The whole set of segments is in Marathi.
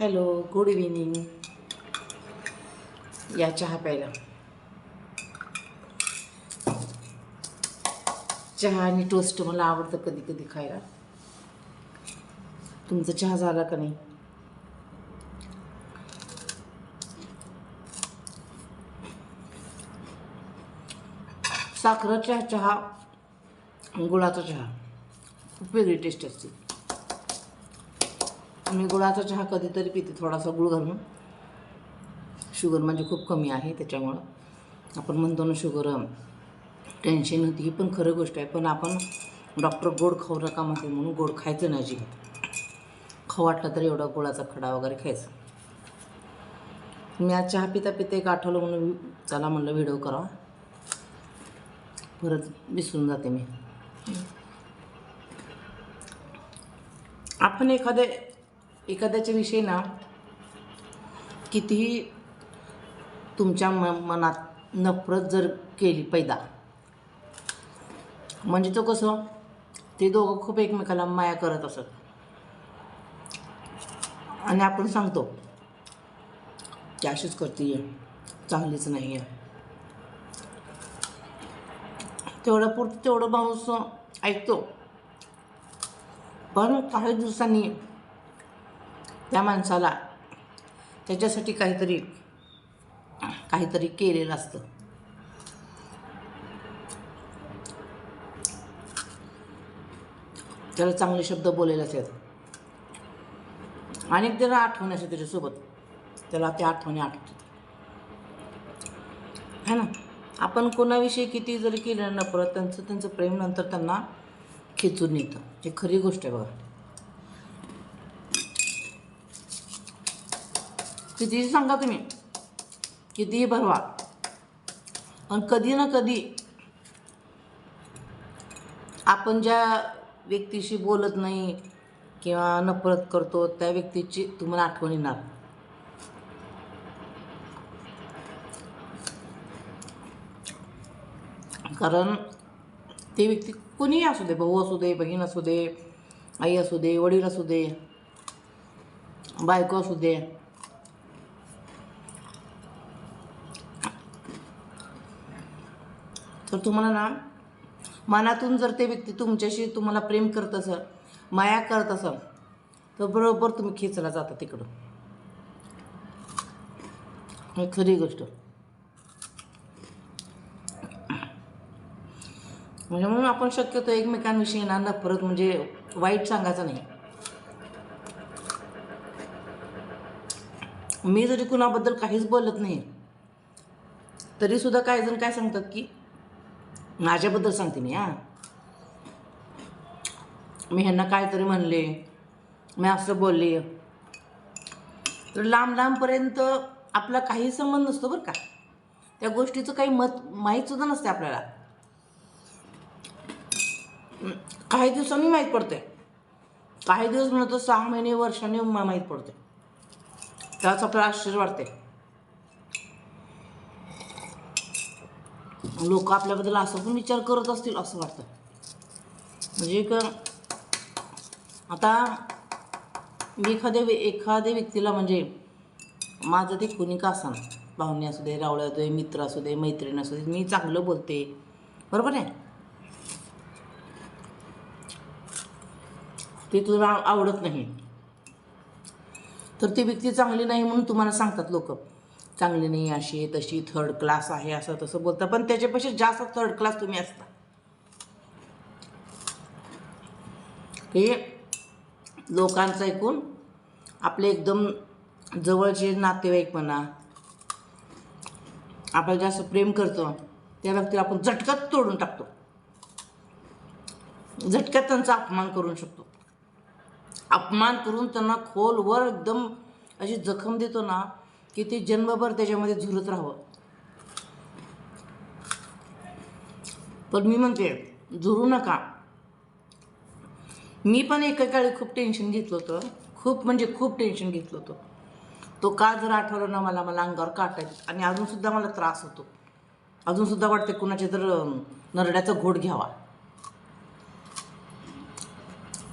हॅलो गुड इव्हिनिंग या चहा प्यायला. चहा आणि टोस्ट मला आवडतं कधी कधी खायला. तुमचा चहा झाला का नाही? साखरेचा चहा गुळाचा चहा खूप वेगळी टेस्ट असते. मी गुळाचा चहा कधीतरी पिते थोडासा गुळ घालून. शुगर म्हणजे खूप कमी आहे त्याच्यामुळं. आपण म्हणतो ना शुगर टेन्शन होती ही पण खरं गोष्ट आहे. पण आपण डॉक्टर गोड खाऊ नका म्हणते म्हणून गोड खायचं नाही अजिबात. खाऊ वाटलं तर एवढा गुळाचा खडा वगैरे खायचा. मी आज चहा पिता पिता एक आठवलं म्हणून चला म्हणलं व्हिडिओ करावा परत विसरून जाते मी. आपण एखाद्या एखाद्याच्या विषयी ना कितीही तुमच्या म मनात नफरत जर केली पैदा म्हणजे तो कसं ते दोघं खूप एकमेकाला माया करत असत. आणि आपण सांगतो की अशीच करते चांगलीच नाही आहे तेवढं पुरतं तेवढं माणूस ऐकतो. पण काही दिवसांनी त्या माणसाला त्याच्यासाठी काहीतरी काहीतरी केलेलं असतं. त्याला चांगले शब्द बोलेले असतात आणि त्याला आठवण असते त्याच्यासोबत. त्याला त्या आठवणी आठवतात. है ना? आपण कोणाविषयी किती जरी केलं ना परत त्यांचं त्यांचं प्रेम नंतर त्यांना खेचून येतं हे खरी गोष्ट आहे बघा. कितीही सांगा तुम्ही. कितीही भरवा. पण कधी ना कधी आपण ज्या व्यक्तीशी बोलत नाही किंवा नफरत करतो त्या व्यक्तीची तुम्हाला आठवण येणार. कारण ते व्यक्ती कोणीही असू दे भाऊ असू दे बहीण असू दे आई असू दे वडील असू दे बायको असू दे तर तुम्हाला ना मनातून जर ते व्यक्ती तुमच्याशी तुम्हाला प्रेम करत असं माया करत असाल तर बरोबर तुम्ही खेचला जाता तिकडं खरी गोष्ट. म्हणजे म्हणून आपण शक्यतो एकमेकांविषयी ना नफरत म्हणजे वाईट सांगायचं नाही. मी जरी कुणाबद्दल काहीच बोलत नाही तरी सुद्धा काही जण काय सांगतात की माझ्याबद्दल सांगते मी हां. मी ह्यांना काहीतरी म्हणले मी असं बोलले. तर लांब लांबपर्यंत आपला काही संबंध नसतो बरं का. त्या गोष्टीचं काही मत माहीतसुद्धा नसते आपल्याला. काही दिवसांनी माहीत पडते काही दिवस म्हणतो सहा महिने वर्षांनी माहीत पडते त्याच आपल्याला आश्चर्य वाटते लोक आपल्याबद्दल असं पण विचार करत असतील असं वाटतं. म्हणजे क आता मी एखाद्या एखाद्या व्यक्तीला म्हणजे माझं ते कुणी का असं पाहुणे असू दे रावळे असू दे मित्र असू दे मैत्रीण असू दे मी चांगलं बोलते. बरोबर आहे? ते तुला आवडत नाही. तर ती व्यक्ती चांगली नाही म्हणून तुम्हाला सांगतात लोक. चांगली नाही अशी तशी थर्ड क्लास आहे असं तसं बोलता पण त्याच्यापेक्षा जास्त थर्ड क्लास तुम्ही असता. हे लोकांचं ऐकून आपले एकदम जवळचे नातेवाईक म्हणा आपल्याला जास्त प्रेम करतो त्या व्यक्तीला आपण झटकत तोडून टाकतो. झटक्यात त्यांचा अपमान करू शकतो. अपमान करून त्यांना खोलवर एकदम अशी जखम देतो ना की ते जन्मभर त्याच्यामध्ये झुरत राहावं. पण मी म्हणते झुरू नका. मी पण एका काळी खूप टेन्शन घेतलं होतं. खूप म्हणजे खूप टेन्शन घेतलं होतं. तो का जर आठवलं ना मला मला अंगावर काटायचं. आणि अजूनसुद्धा मला त्रास होतो. अजूनसुद्धा वाटते कुणाच्या तर नरड्याचा घोट घ्यावा.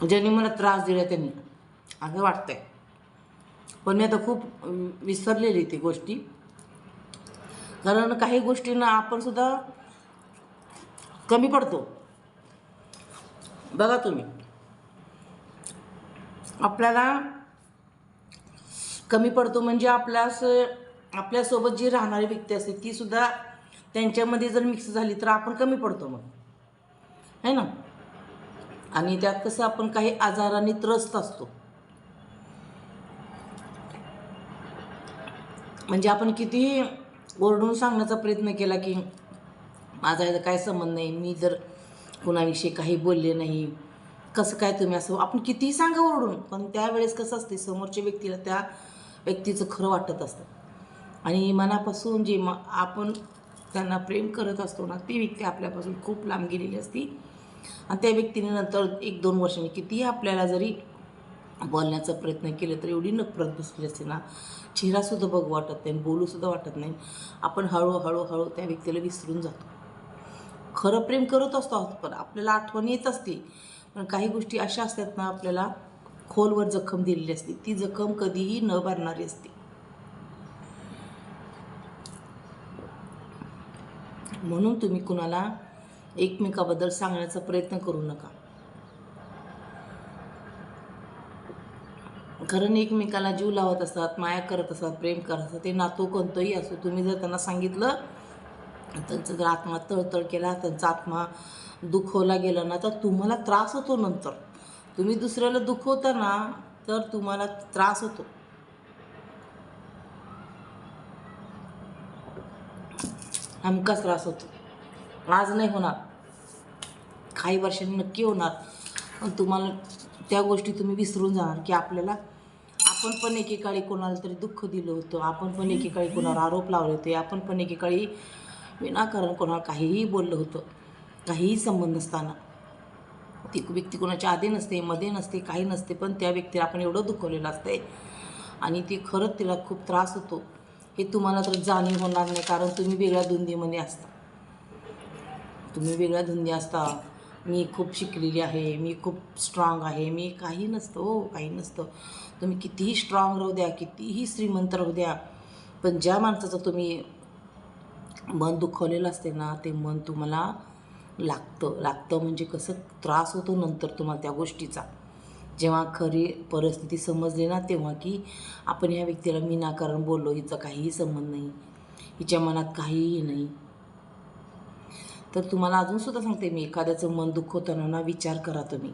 ज्यांनी मला त्रास दिला त्यांनी. असं वाटतंय. पण मी आता खूप विसरलेली ती गोष्टी. कारण काही गोष्टींना आपण सुद्धा कमी पडतो. बघा तुम्ही. आपल्याला कमी पडतो म्हणजे आपल्यास आपल्यासोबत जी राहणारी व्यक्ती असते तीसुद्धा त्यांच्यामध्ये जर मिक्स झाली तर आपण कमी पडतो मग. है ना? आणि त्यात कसं आपण काही आजाराने त्रस्त असतो. म्हणजे आपण कितीही ओरडून सांगण्याचा प्रयत्न केला की माझा याचा काय संबंध नाही मी जर कुणाविषयी काही बोलले नाही कसं काय तुम्ही असं आपण कितीही सांगा ओरडून पण त्यावेळेस कसं असते समोरच्या व्यक्तीला त्या व्यक्तीचं खरं वाटत असतं. आणि मनापासून जे म आपण त्यांना प्रेम करत असतो ना ती व्यक्ती आपल्यापासून खूप लांब गेलेली असती. आणि त्या व्यक्तीने नंतर एक दोन वर्षांनी कितीही आपल्याला जरी बोलण्याचा प्रयत्न केला तर एवढी नफरत बसली असते ना. चेहरासुद्धा बघू वाटत नाही बोलूसुद्धा वाटत नाही. आपण हळूहळू हळू त्या व्यक्तीला विसरून जातो. खरं प्रेम करत असतो आहोत पण आपल्याला आठवण येत असते. पण काही गोष्टी अशा असतात ना आपल्याला खोलवर जखम दिलेली असते. ती जखम कधीही न भरणारी असते. म्हणून तुम्ही कुणाला एकमेकाबद्दल सांगण्याचा प्रयत्न करू नका. कारण एकमेकाला जीव लावत असतात माया करत असतात प्रेम करत असतात ते नातू कोणतंही असो तुम्ही जर त्यांना सांगितलं त्यांचा जर आत्मा तळतळ केला त्यांचा आत्मा दुखवला गेला ना तर तुम्हाला त्रास होतो नंतर. तुम्ही दुसऱ्याला दुखवता ना तर तुम्हाला त्रास होतो. हमकाच त्रास होतो. आज नाही होणार. काही वर्षांनी नक्की होणार. पण तुम्हाला त्या गोष्टी तुम्ही विसरून जाणार की आपल्याला आपण पण एकेकाळी कोणाला तरी दुःख दिलं होतं आपण पण एकेकाळी कोणावर आरोप लावले होते आपण पण एकेकाळी विनाकारण कोणाला काहीही बोललं होतं काहीही संबंध नसताना. ती व्यक्ती कोणाच्या आधी नसते मध्ये नसते काही नसते पण त्या व्यक्तीला आपण एवढं दुखवलेलं असते आणि ती खरंच तिला खूप त्रास होतो. हे तुम्हाला तर जाणीव होणार नाही कारण तुम्ही वेगळ्या धुंदीमध्ये असता. तुम्ही वेगळ्या धुंदी असता. मी खूप शिकलेली आहे मी खूप स्ट्रॉंग आहे मी काही नसतं हो काही नसतं. तुम्ही कितीही स्ट्रॉंग राहू द्या कितीही श्रीमंत राहू द्या पण ज्या माणसाचं तुम्ही मन दुखवलेलं असते ना ते मन तुम्हाला लागतं. लागतं म्हणजे कसं त्रास होतो नंतर तुम्हाला त्या गोष्टीचा. जेव्हा खरी परिस्थिती समजली ना तेव्हा की आपण ह्या व्यक्तीला मी नाकारण बोललो हिचा काहीही संबंध नाही. हिच्या मनात काहीही नाही. तर तुम्हाला अजूनसुद्धा सांगते मी एखाद्याचं मन दुखवताना ना विचार करा तुम्ही.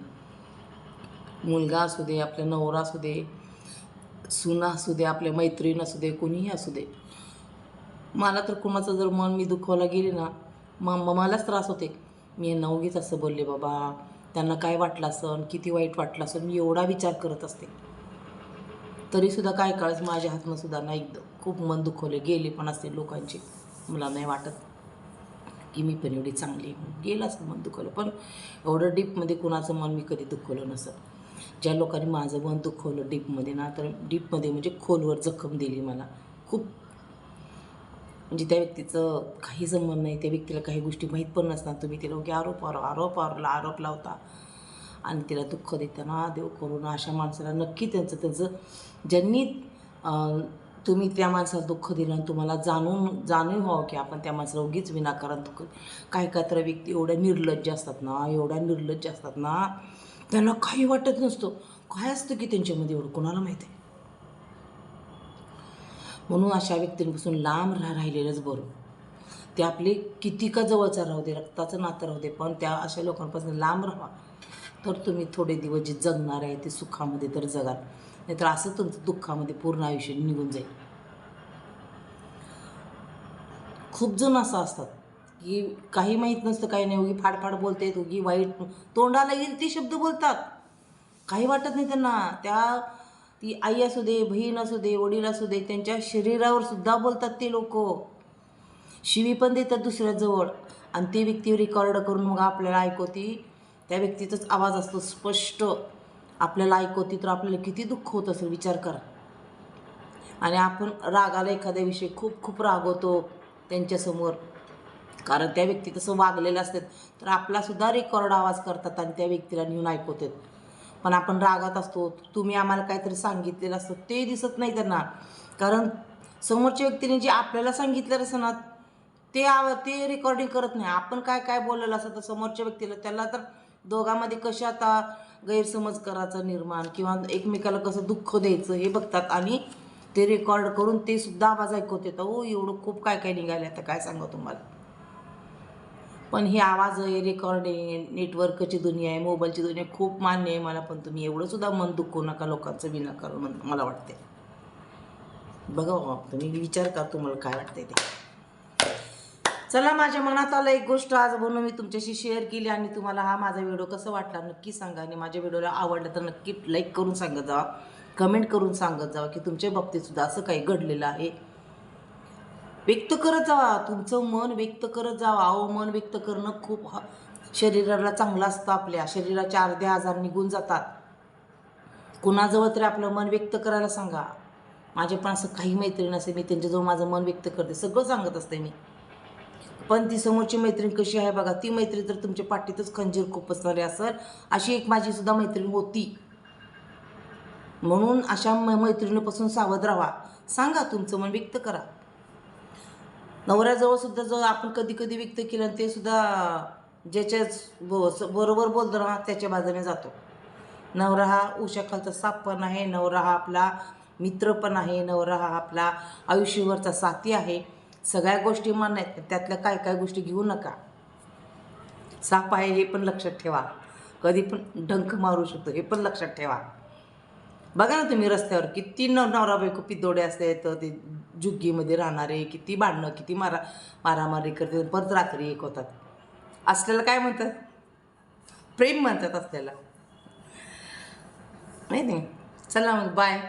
मुलगा असू दे आपला नवरा असू दे सुना असू दे आपल्या मैत्रीण असू दे कोणीही असू दे. मला तर कुणाचं जर मन मी दुखवायला गेले ना मग मलाच त्रास होते. मी नवगीच असं बोलले बाबा त्यांना काय वाटलं असन? किती वाईट वाटलं असन? मी एवढा विचार करत असते. तरीसुद्धा काय काळच माझ्या हातनं सुद्धा ना एकदम खूप मन दुखवले गेले पण असते लोकांचे. मला नाही वाटत. की मी पण एवढी चांगली गेलाच मन दुखवलं. पण एवढं डीपमध्ये कुणाचं मन मी कधी दुखवलं नसतं. ज्या लोकांनी माझं मन दुखवलं डीपमध्ये ना तर डीपमध्ये म्हणजे खोलवर जखम दिली मला. खूप. म्हणजे त्या व्यक्तीचं काही संबंध नाही त्या व्यक्तीला काही गोष्टी माहीत पण नसतात. तुम्ही तिला की आरोप आरो आरोप आरोला आरोप लावता. आणि तिला दुःख देताना देव करून अशा माणसाला नक्की त्यांचं त्यांचं ज्यांनी तुम्ही त्या माणसाला दुःख दिलं आणि तुम्हाला जाणून जाणीव व्हावं की आपण त्या माणसाला उगीच विनाकारण दुःख काय काय तर व्यक्ती एवढ्या निर्लज्ज असतात ना एवढ्या निर्लज्ज असतात ना त्यांना काही वाटत नसतो. काय असतं की त्यांच्यामध्ये एवढं? कोणाला माहीत? आहे म्हणून अशा व्यक्तींपासून लांब रा राहिलेलंच बरं. ते आपले किती का जवळचा राहू दे रक्ताचं नातं राहू दे पण त्या अशा लोकांपासून लांब राहा. तर तुम्ही थोडे दिवस जे जगणार आहे ते सुखामध्ये तर जगाल. नाहीतर असं तुमचं दुःखामध्ये पूर्ण आयुष्य निघून जाईल. खूप जण असं असतात की काही माहीत नसतं काही नाही उगी फाडफाड बोलते उगी वाईट तोंडाला येईल ते शब्द बोलतात. काही वाटत नाही त्यांना. त्या ती आई असू दे बहीण असू दे वडील असू दे त्यांच्या शरीरावर सुद्धा बोलतात ते लोक. शिवी पण देतात दुसऱ्याजवळ. आणि ती व्यक्ती रेकॉर्ड करून मग आपल्याला ऐकवती त्या व्यक्तीचाच आवाज असतो स्पष्ट. आपल्याला ऐकवती तर आपल्याला किती दुःख होत असेल विचार करा. आणि आपण रागाला एखाद्याविषयी खूप खूप रागवतो त्यांच्यासमोर. कारण त्या व्यक्ती तसं वागलेलं असतात तर आपलासुद्धा रेकॉर्ड आवाज करतात आणि त्या व्यक्तीला नेऊन ऐकवतात. पण आपण रागात असतो तुम्ही आम्हाला काहीतरी सांगितलेलं असतं ते दिसत नाही त्यांना. कारण समोरच्या व्यक्तीने जे आपल्याला सांगितलेलं असतं ना ते आव ते रेकॉर्डिंग करत नाही. आपण काय काय बोललेलं असतं तर समोरच्या व्यक्तीला त्याला तर दोघांमध्ये कशा आता गैरसमज कराचा निर्माण किंवा एकमेकाला कसं दुःख द्यायचं हे बघतात आणि ते रेकॉर्ड करून ते सुद्धा आवाज ऐकवत येतं ओ एवढं खूप काय काय निघालं आता काय सांगा तुम्हाला? पण हे आवाज आहे रेकॉर्डिंग नेटवर्कची दुनिया आहे मोबाईलची दुनिया आहे, खूप मान्य आहे मला पण तुम्ही एवढं सुद्धा मन दुखवू नका लोकांचं विनाकारण म्हण मला वाटते बघा तुम्ही विचार करा तुम्हाला काय वाटतंय ते. चला माझ्या मनात आलं एक गोष्ट आज म्हणून मी तुमच्याशी शेअर केली आणि तुम्हाला हा माझा व्हिडिओ कसा वाटला नक्की सांगा आणि माझ्या व्हिडिओला आवडला तर नक्की लाईक करून सांगत जावा. कमेंट करून सांगत जावा की तुमच्या बाबतीत सुद्धा असं काही घडलेलं आहे. व्यक्त करत जावा. तुमचं मन व्यक्त करत जावा. अहो मन व्यक्त करणं खूप ह- शरीराला चांगलं असतं आपल्या. शरीराचे अर्धे आजार निघून जातात. कुणाजवळ तरी आपलं मन व्यक्त करायला सांगा. माझे पण असं काही मैत्रीण असे मी त्यांच्याजवळ माझं मन व्यक्त करते. सगळं सांगत असते मी. पण ती समोरची मैत्रीण कशी आहे बघा ती मैत्रीण तर तुमच्या पाठीतच खंजीर खुपसणारी असेल अशी एक माझी सुद्धा मैत्रीण होती. म्हणून अशा मैत्रिणीपासून सावध राहा. सांगा तुमचं मन व्यक्त करा. नवऱ्याजवळ सुद्धा जर आपण कधी कधी व्यक्त केलं आणि ते सुद्धा ज्याच्याच बरोबर बोलतो ना त्याच्या बाजूने जातो. नवरा हा उशाखालचा साप पण आहे. नवरा हा आपला मित्र पण आहे. नवरा हा आपला आयुष्यभरचा साथी आहे. सगळ्या गोष्टी मान त्यातल्या काय काय गोष्टी घेऊ नका. साप आहे हे पण लक्षात ठेवा. कधी पण डंख मारू शकतो हे पण लक्षात ठेवा. बघा ना तुम्ही रस्त्यावर किती न नवरा बायको पितोडे असते तर ते जुग्गीमध्ये राहणारे किती भांडणं किती मारा मारामारी करते परत रात्री एक होतात. असल्याला काय म्हणतात? प्रेम म्हणतात असल्याला. माहिती चला मग बाय